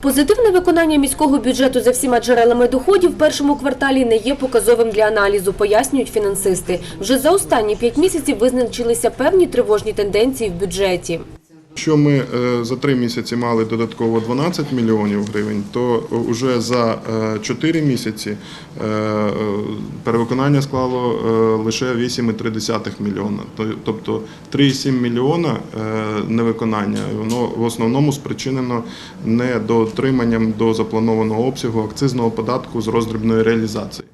Позитивне виконання міського бюджету за всіма джерелами доходів в першому кварталі не є показовим для аналізу, пояснюють фінансисти. Вже за останні п'ять місяців визначилися певні тривожні тенденції в бюджеті. Якщо ми е, за три місяці мали додатково 12 мільйонів гривень, то вже за 4 місяці е, е, перевиконання склало е, лише 8,3 мільйона. То- Тобто 3,7 мільйона е, невиконання, воно в основному спричинено недоотриманням до запланованого обсягу акцизного податку з роздрібної реалізації.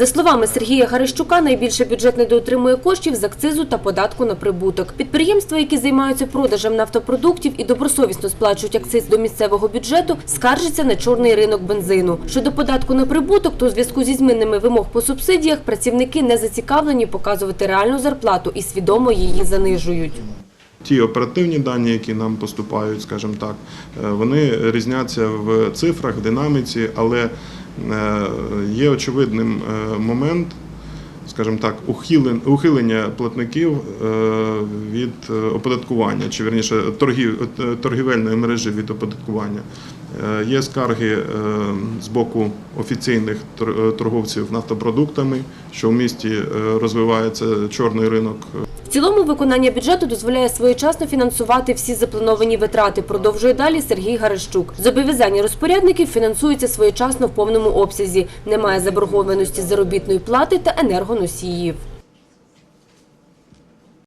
За словами Сергія Гарищука, найбільше бюджет недоотримує коштів з акцизу та податку на прибуток. Підприємства, які займаються продажем нафтопродуктів і добросовісно сплачують акциз до місцевого бюджету, скаржаться на чорний ринок бензину. Щодо податку на прибуток, то у зв'язку зі змінами вимог по субсидіях працівники не зацікавлені показувати реальну зарплату і свідомо її занижують. Ті оперативні дані, які нам поступають, скажімо так, е, вони різняться в цифрах, динаміці, але є очевидним е, момент, скажімо так, ухилен- ухилення платників е, від е, оподаткування, чи вірніше торгів, е, торгівельної мережі від оподаткування. Е, Є скарги е, з боку офіційних тор- е, торговців нафтопродуктами, що в місті е, розвивається чорний ринок цілому виконання бюджету дозволяє своєчасно фінансувати всі заплановані витрати, продовжує далі Сергій Гарищук. Зобов'язання розпорядників фінансуються своєчасно в повному обсязі. Немає заборгованості заробітної плати та енергоносіїв.